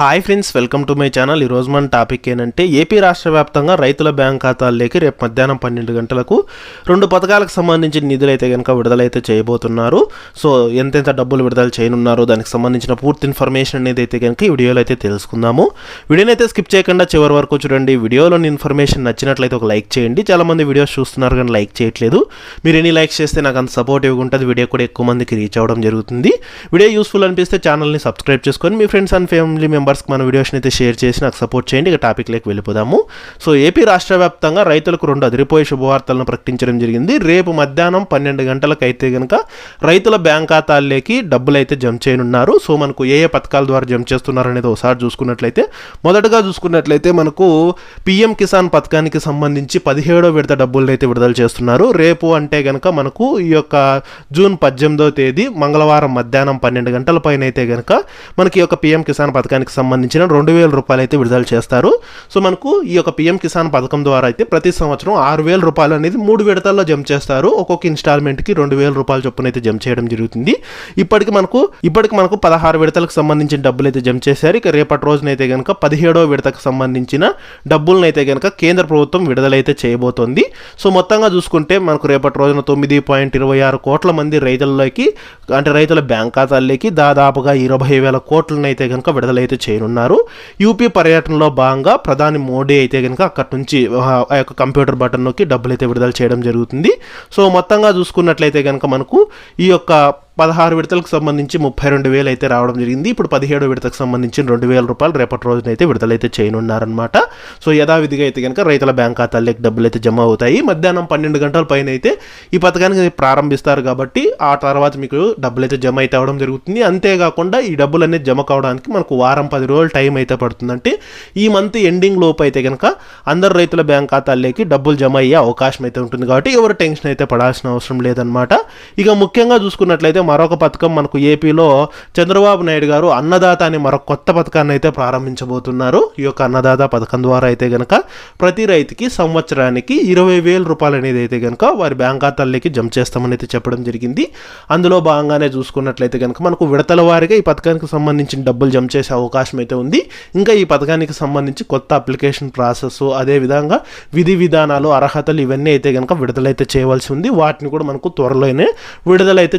Hi friends welcome to my channel ఈరోజు మన topic ఏంటంటే ఏపీ రాష్ట్ర వ్యాప్తంగా రైతుల బ్యాంక్ ఖాతాల్లోకి రేపు మధ్యాహ్నం పన్నెండు గంటలకు రెండు పథకాలకు సంబంధించిన నిధులు అయితే కనుక విడుదలైతే చేయబోతున్నారు. సో ఎంతెంత డబ్బులు విడుదల చేయనున్నారో దానికి సంబంధించిన పూర్తి ఇన్ఫర్మేషన్ అనేది అయితే కనుక ఈ వీడియోలో అయితే తెలుసుకుందాము. వీడియోని అయితే స్కిప్ చేయకుండా చివరి వరకు చూడండి. వీడియోలోని ఇన్ఫర్మేషన్ నచ్చినట్లయితే ఒక లైక్ చేయండి. చాలామంది వీడియోస్ చూస్తున్నారు కానీ లైక్ చేయట్లేదు. మీరు ఎన్ని లైక్స్ చేస్తే నాకు అంత సపోర్టివ్గా ఉంటుంది. వీడియో కూడా ఎక్కువ మందికి రీచ్ అవ్వడం జరుగుతుంది. వీడియో యూస్ఫుల్ అనిపిస్తే ఛానల్ని సబ్స్క్రైబ్ చేసుకొని మీ ఫ్రెండ్స్ అండ్ ఫ్యామిలీ మెంబర్స్కి మన వీడియోస్ని అయితే షేర్ చేసి నాకు సపోర్ట్ చేయండి. ఇక టాపిక్లోకి వెళ్ళిపోదాము. సో ఏపీ రాష్ట్ర వ్యాప్తంగా రైతులకు రెండు అదిరిపోయే శుభవార్తలను ప్రకటించడం జరిగింది. రేపు మధ్యాహ్నం పన్నెండు గంటలకు అయితే కనుక రైతుల బ్యాంక్ ఖాతాల్లోకి డబ్బులు అయితే జమ చేయనున్నారు. సో మనకు ఏ ఏ పథకాల ద్వారా జమ చేస్తున్నారు అనేది ఒకసారి చూసుకున్నట్లయితే మొదటగా చూసుకున్నట్లయితే మనకు పిఎం కిసాన్ పథకానికి సంబంధించి పదిహేడో విడత డబ్బులను అయితే విడుదల చేస్తున్నారు. రేపు అంటే కనుక మనకు ఈ యొక్క జూన్ పద్దెనిమిదో తేదీ మంగళవారం మధ్యాహ్నం పన్నెండు గంటల పైన అయితే కనుక మనకి ఈ యొక్క పిఎం కిసాన్ పథకానికి సంబంధించిన రెండు వేల రూపాయలు అయితే విడుదల చేస్తారు. సో మనకు ఈ యొక్క పిఎం కిసాన్ పథకం ద్వారా అయితే ప్రతి సంవత్సరం ఆరు వేల రూపాయలు అనేది మూడు విడతల్లో జమ చేస్తారు. ఒక్కొక్క ఇన్స్టాల్మెంట్కి రెండు వేల రూపాయల చొప్పున అయితే జమ చేయడం జరుగుతుంది. ఇప్పటికి మనకు ఇప్పటికి మనకు పదహారు విడతలకు సంబంధించిన డబ్బులు అయితే జమ చేశారు. ఇక రేపటి రోజునైతే కనుక పదిహేడో విడతకు సంబంధించిన డబ్బులను అయితే కనుక కేంద్ర ప్రభుత్వం విడుదలైతే చేయబోతోంది. సో మొత్తంగా చూసుకుంటే మనకు రేపటి రోజున తొమ్మిది పాయింట్ ఇరవై ఆరు కోట్ల మంది రైతుల్లోకి అంటే రైతుల బ్యాంక్ ఖాతాల్లోకి దాదాపుగా ఇరవై వేల కోట్లను అయితే కనుక విడుదలైతే చేయనున్నారు. యూపీ పర్యటనలో భాగంగా ప్రధాని మోడీ అయితే కనుక అక్కడి నుంచి ఆ ఆ యొక్క కంప్యూటర్ బటన్ నొక్కి డబ్బులు అయితే విడుదల చేయడం జరుగుతుంది. సో మొత్తంగా చూసుకున్నట్లయితే కనుక మనకు ఈ యొక్క పదహారు విడతలకు సంబంధించి ముప్పై రెండు వేలు అయితే రావడం జరిగింది. ఇప్పుడు పదిహేడు విడతకు సంబంధించి రెండు వేల రూపాయలు రేపటి రోజున అయితే విడుదలైతే చేయనున్నారనమాట సో యథావిధిగా అయితే కనుక రైతుల బ్యాంక్ ఖాతాల్లోకి డబ్బులు అయితే జమ అవుతాయి. మధ్యాహ్నం పన్నెండు గంటల పైన అయితే ఈ పథకానికి ప్రారంభిస్తారు కాబట్టి ఆ తర్వాత మీకు డబ్బులు అయితే జమ అయితే అవడం జరుగుతుంది. అంతేకాకుండా ఈ డబ్బులు అనేది జమ కావడానికి మనకు వారం పది రోజులు టైం అయితే పడుతుందంటే ఈ మంత్ ఎండింగ్ లోపు అయితే కనుక అందరు రైతుల బ్యాంక్ ఖాతాల్లోకి డబ్బులు జమ అయ్యే అవకాశం అయితే ఉంటుంది కాబట్టి ఎవరు టెన్షన్ అయితే పడాల్సిన అవసరం లేదనమాట ఇక ముఖ్యంగా చూసుకున్నట్లయితే మరొక పథకం మనకు ఏపీలో చంద్రబాబు నాయుడు గారు అన్నదాత అనే మరొక కొత్త పథకాన్ని అయితే ప్రారంభించబోతున్నారు. ఈ యొక్క అన్నదాత పథకం ద్వారా అయితే గనక ప్రతి రైతుకి సంవత్సరానికి ఇరవై వేల రూపాయలు అనేది అయితే కనుక వారి బ్యాంక్ ఖాతాల్లోకి జమ చేస్తామని అయితే చెప్పడం జరిగింది. అందులో భాగంగానే చూసుకున్నట్లయితే కనుక మనకు విడతల వారిగా ఈ పథకానికి సంబంధించిన డబ్బులు జమ చేసే అవకాశం అయితే ఉంది. ఇంకా ఈ పథకానికి సంబంధించి కొత్త అప్లికేషన్ ప్రాసెస్ అదేవిధంగా విధి విధానాలు అర్హతలు ఇవన్నీ అయితే కనుక విడుదలైతే చేయవలసి ఉంది. వాటిని కూడా మనకు త్వరలోనే విడుదలైతే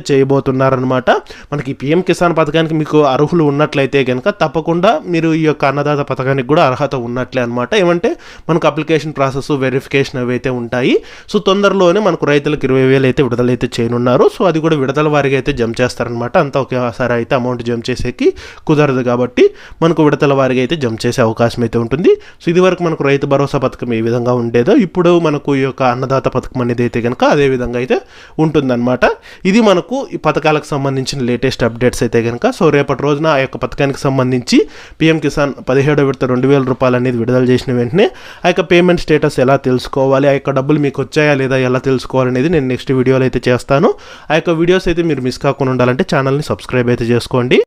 ఉన్నారనమాట మనకి పిఎం కిసాన్ పథకానికి మీకు అర్హులు ఉన్నట్లయితే కనుక తప్పకుండా మీరు ఈ యొక్క అన్నదాత పథకానికి కూడా అర్హత ఉన్నట్లే అనమాట ఏమంటే మనకు అప్లికేషన్ ప్రాసెస్ వెరిఫికేషన్ అవి అయితే ఉంటాయి. సో తొందరలోనే మనకు రైతులకు ఇరవై వేలు అయితే విడుదలైతే చేయనున్నారు. సో అది కూడా విడుదల వారిగా అయితే జమ చేస్తారనమాట అంతా ఒకేసారి అయితే అమౌంట్ జమ చేసేకి కుదరదు కాబట్టి మనకు విడతల వారిగా అయితే జమ చేసే అవకాశం అయితే ఉంటుంది. సో ఇది వరకు మనకు రైతు భరోసా పథకం ఏ విధంగా ఉండేదో ఇప్పుడు మనకు ఈ యొక్క అన్నదాత పథకం అనేది అయితే కనుక అదే విధంగా అయితే ఉంటుందన్నమాట. ఇది మనకు ఈ పథకం పథకాలకు సంబంధించిన లేటెస్ట్ అప్డేట్స్ అయితే కనుక సో రేపటి రోజున ఆ యొక్క పథకానికి సంబంధించి పిఎం కిసాన్ పదిహేడో విడత రెండు వేల రూపాయలు అనేది విడుదల చేసిన వెంటనే ఆ యొక్క పేమెంట్ స్టేటస్ ఎలా తెలుసుకోవాలి ఆ యొక్క డబ్బులు మీకు వచ్చాయా లేదా ఎలా తెలుసుకోవాలనేది నేను నెక్స్ట్ వీడియోలో అయితే చేస్తాను. ఆ యొక్క వీడియోస్ అయితే మీరు మిస్ కాకుండా ఉండాలంటే ఛానల్ని సబ్స్క్రైబ్ అయితే చేసుకోండి.